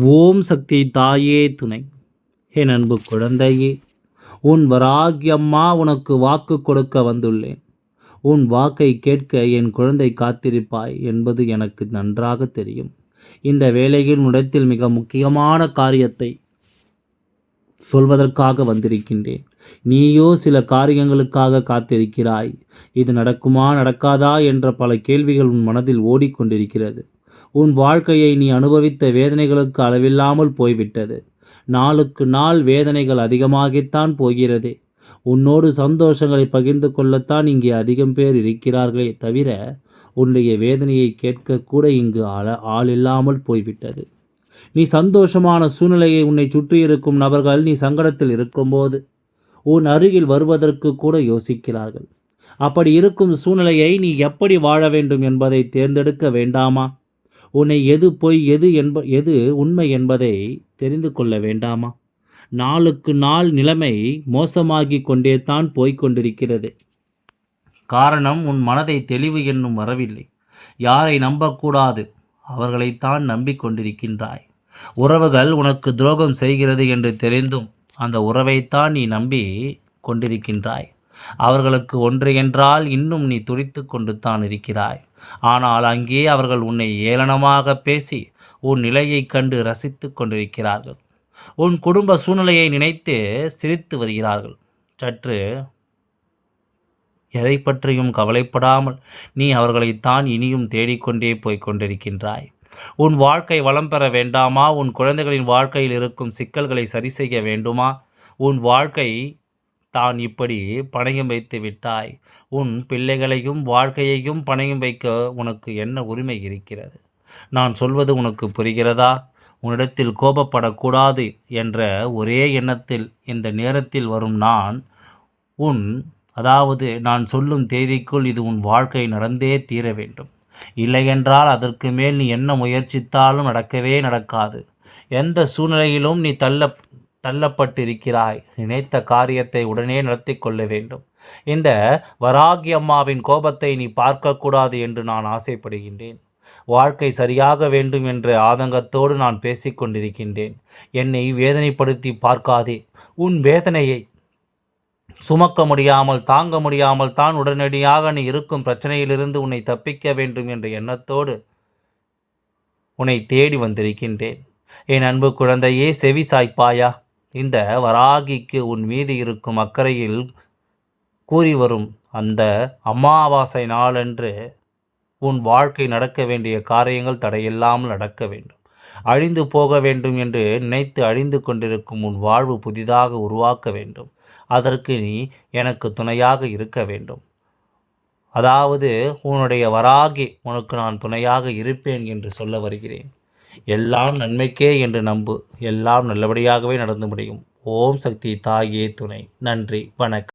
ஓம் சக்தி தாயே துணை. என் அன்பு குழந்தையே உன் வராகியம்மா உனக்கு வாக்கு கொடுக்க வந்துள்ளேன். உன் வாக்கை கேட்க என் குழந்தை காத்திருப்பாய் என்பது எனக்கு நன்றாக தெரியும். இந்த வேலையின் உடத்தில் மிக முக்கியமான காரியத்தை சொல்வதற்காக வந்திருக்கின்றேன். நீயோ சில காரியங்களுக்காக காத்திருக்கிறாய். இது நடக்குமா நடக்காதா என்ற பல கேள்விகள் உன் மனதில் ஓடிக்கொண்டிருக்கிறது. உன் வாழ்க்கையை நீ அனுபவித்த வேதனைகளுக்கு அளவில்லாமல் போய்விட்டது. நாளுக்கு நாள் வேதனைகள் அதிகமாகித்தான் போகிறதே. உன்னோடு சந்தோஷங்களை பகிர்ந்து கொள்ளத்தான் இங்கே அதிகம் பேர் இருக்கிறார்களே தவிர உன்னுடைய வேதனையை கேட்க கூட இங்கு ஆள ஆள் இல்லாமல் போய்விட்டது. நீ சந்தோஷமான சூழ்நிலையை உன்னை சுற்றி இருக்கும் நபர்கள் நீ சங்கடத்தில் இருக்கும்போது உன் அருகில் வருவதற்கு கூட யோசிக்கிறார்கள். அப்படி இருக்கும் சூழ்நிலையை நீ எப்படி வாழ வேண்டும் என்பதை தேர்ந்தெடுக்க வேண்டாமா? உன்னை எது பொய் எது என்ப எது உண்மை என்பதை தெரிந்து கொள்ள வேண்டாமா? நாளுக்கு நாள் நிலைமை மோசமாகி கொண்டே தான் போய்கொண்டிருக்கிறது காரணம் உன் மனதை தெளிவு என்னும் வரவில்லை. யாரை நம்பக்கூடாது? அவர்களைத்தான் நம்பிக்கொண்டிருக்கின்றாய் உறவுகள் உனக்கு துரோகம் செய்கிறது என்று தெரிந்தும் அந்த உறவைத்தான் நீ நம்பி கொண்டிருக்கின்றாய். அவர்களுக்கு ஒன்று என்றால் இன்னும் நீ துடித்து கொண்டு தான் இருக்கிறாய். ஆனால் அங்கே அவர்கள் உன்னை ஏளனமாக பேசி உன் நிலையைக் கண்டு ரசித்து கொண்டிருக்கிறார்கள். உன் குடும்ப சூழ்நிலையை நினைத்து சிரித்து வருகிறார்கள். சற்று எதை பற்றியும் கவலைப்படாமல் நீ அவர்களைத்தான் இனியும் தேடிக்கொண்டே போய்க் கொண்டிருக்கின்றாய். உன் வாழ்க்கை வளம் பெற வேண்டாமா? உன் குழந்தைகளின் வாழ்க்கையில் இருக்கும் சிக்கல்களை சரி செய்ய வேண்டுமா? உன் வாழ்க்கை தான் இப்படி பணயம் வைத்து விட்டாய். உன் பிள்ளைகளையும் வாழ்க்கையையும் பணயம் வைக்க உனக்கு என்ன உரிமை இருக்கிறது? நான் சொல்வது உனக்கு புரிகிறதா? உன்னிடத்தில் கோபப்படக்கூடாது என்ற ஒரே எண்ணத்தில் இந்த நேரத்தில் வரும் நான் உன் அதாவது நான் சொல்லும் தேதிக்குள் இது உன் வாழ்க்கை நடந்தே தீர வேண்டும். இல்லையென்றால் அதற்கு மேல் நீ என்ன முயற்சித்தாலும் நடக்கவே நடக்காது. எந்த சூழ்நிலையிலும் நீ தள்ள தள்ளப்பட்டிருக்கிறாய். நினைத்த காரியத்தை உடனே நடத்தி கொள்ள வேண்டும். இந்த வராகி அம்மாவின் கோபத்தை நீ பார்க்கக்கூடாது என்று நான் ஆசைப்படுகின்றேன். வாழ்க்கை சரியாக வேண்டும் என்ற ஆதங்கத்தோடு நான் பேசிக்கொண்டிருக்கின்றேன் என்னை வேதனைப்படுத்தி பார்க்காதே. உன் வேதனையை சுமக்க முடியாமல் தாங்க முடியாமல் தான் உடனடியாக நீ இருக்கும் பிரச்சனையிலிருந்து உன்னை தப்பிக்க வேண்டும் என்ற எண்ணத்தோடு உன்னை தேடி வந்திருக்கின்றேன். என் அன்பு குழந்தையே செவி சாய்ப்பாயா? இந்த வராகிக்கு உன் மீது இருக்கும் அக்கறையில் கூறி வரும் அந்த அமாவாசை நாளன்று உன் வாழ்க்கை நடக்க வேண்டிய காரியங்கள் தடையில்லாமல் நடக்க வேண்டும். அழிந்து போக வேண்டும் என்று நினைத்து அழிந்து கொண்டிருக்கும் உன் வாழ்வு புதிதாக உருவாக்க வேண்டும். அதற்கு நீ எனக்கு துணையாக இருக்க வேண்டும். அதாவது உன்னுடைய வராகி உனக்கு நான் துணையாக இருப்பேன் என்று சொல்ல வருகிறேன். எல்லாம் நன்மைக்கே என்று நம்பு. எல்லாம் நல்லபடியாகவே நடந்து முடியும். ஓம் சக்தி தாயே துணை. நன்றி. வணக்கம்.